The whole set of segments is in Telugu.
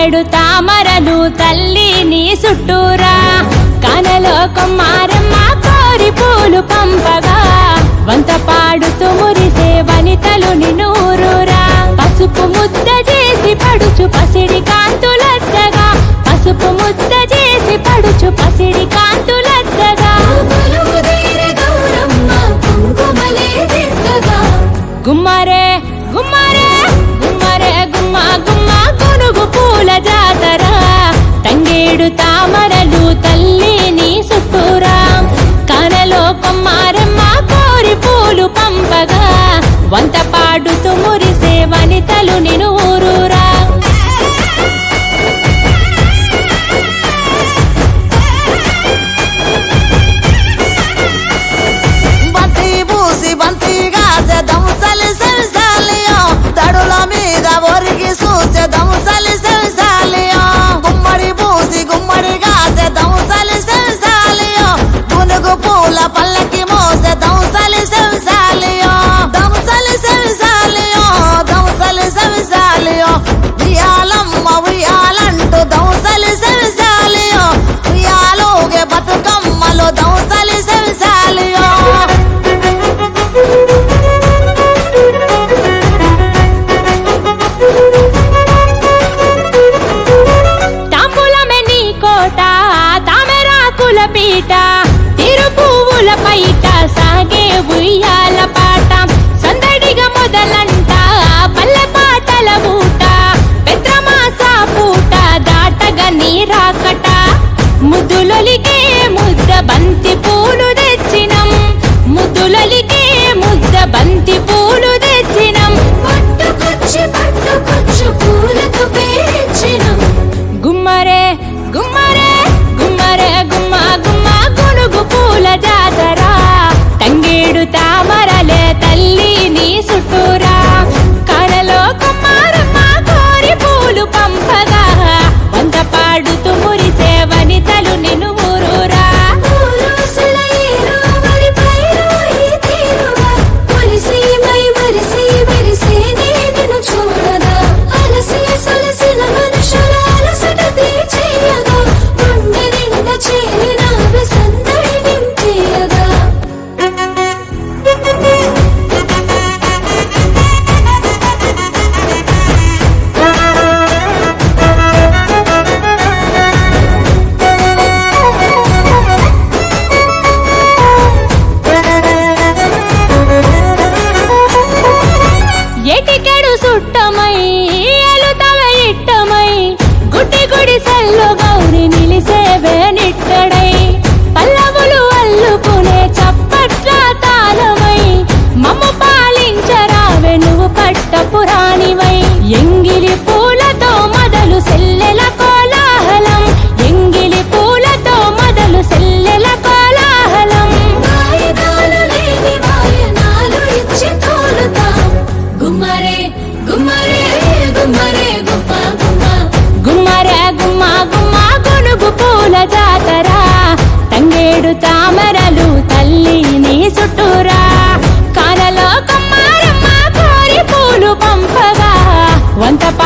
ఏడు తామరలు తల్లి నీ చుట్టూరా కనలో కొమ్మారమ్మ కోరి పూలు పంపగా. వంత పాడుతూ మురిసే వనితలు నినూరురా పసుపు ముద్ద చేసి పడుచు పసిడి కాంతులద్దగా. పసుపు ముద్ద చేసి పడుచు పసిడి కాంతులద్దగా. గుమ్మరే గుమ్మరే గుమ్మ కొనుగు పూల జాతర. తంగేడు తామరలు తల్లి నీ చుట్టూరా కనలో కొమ్మారమ్మ కోరి పూలు పంపగా. వంత పాడుతూ మురిసే వనితలు నేను గునుగు పూల బంతి వంత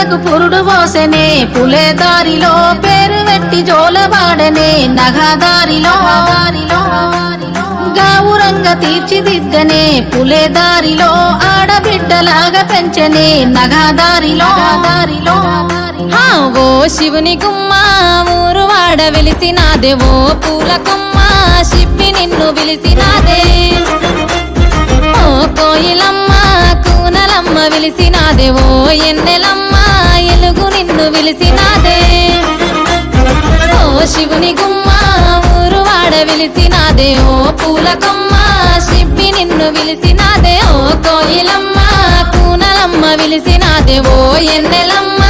పూల శిలకు పురుడు పోసెనే పులే దారిలో పేరు వెట్టి జోలబాడనే నగదారిలో దారిలో గావురంగ తీర్చిదిద్దనే పులే దారిలో ఆడబిడ్డలాగా పెంచనే నగదారిలో దారిలో ఓ శివుని గుమ్మ ఊరు వాడ వెలిసినాదే ఓ పూల కొమ్మ శిప్పి నిన్ను పిలిసినాదే ఓ కోయిలమ్మ కూనలమ్మ విలిసినాదే ఓ ఎన్నెలమ్మ వెలుగు నిన్ను విలిసినాదే. ఓ శివుని గుమ్మ ఊరు వాడ విలిసినాదే. ఓ పూల కొమ్మ శిబ్బి నిన్ను విలిసినాదే. ఓ కోయిలమ్మ కూనలమ్మ విలిసినాదే. ఓ ఎన్నెలమ్మ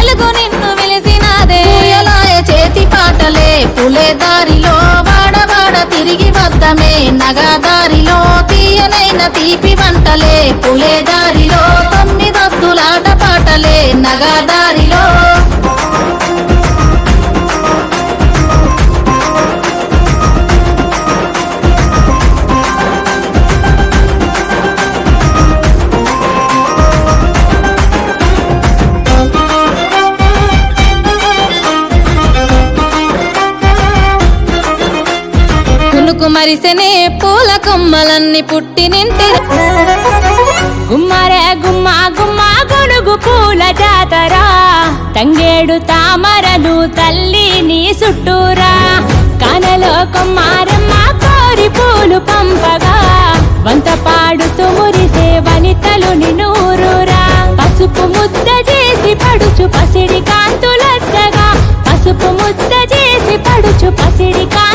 ఎలుగు నిన్ను విలిసినాదే. ఎలాయ చేతి పాటలే పులే దారిలో వాడవాడ తిరిగి వద్దమే. నగదారిలో తీయనైన తీపి వంటలే పులేదారి మరిసెనే పూల కొమ్మలన్నీ పుట్టి పుట్టినింటి గుమ్మరే గుమ్మ గుమ్మ గొడుగు పూల జాతర. తంగేడు తామరలు తల్లి నీ చుట్టూరా కనలో కొమ్మారమ్మ కోరి పూలు పంపగా. వంత పాడుతూ మురిసే వనితలు నినూరురా. పసుపు ముద్ద చేసి పడుచు పసిడి కాంతులద్దగా పసుపు ముద్ద చేసి పడుచు పసిడి కాంతు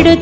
తంగేడు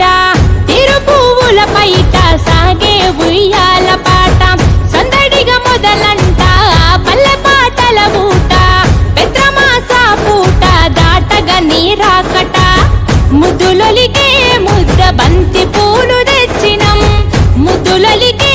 తామెరాకుల తిరు పువ్వుల పైట సాగే ఉయ్యాల పాట. సందడిగా మొదలంట పల్లె పాటల మూట పెద్రమాస పూట దాటగా నీరాకట ముద్దులొలికే ముద్ద బంతి పూలు తెచ్చినం. ముద్దులొలికే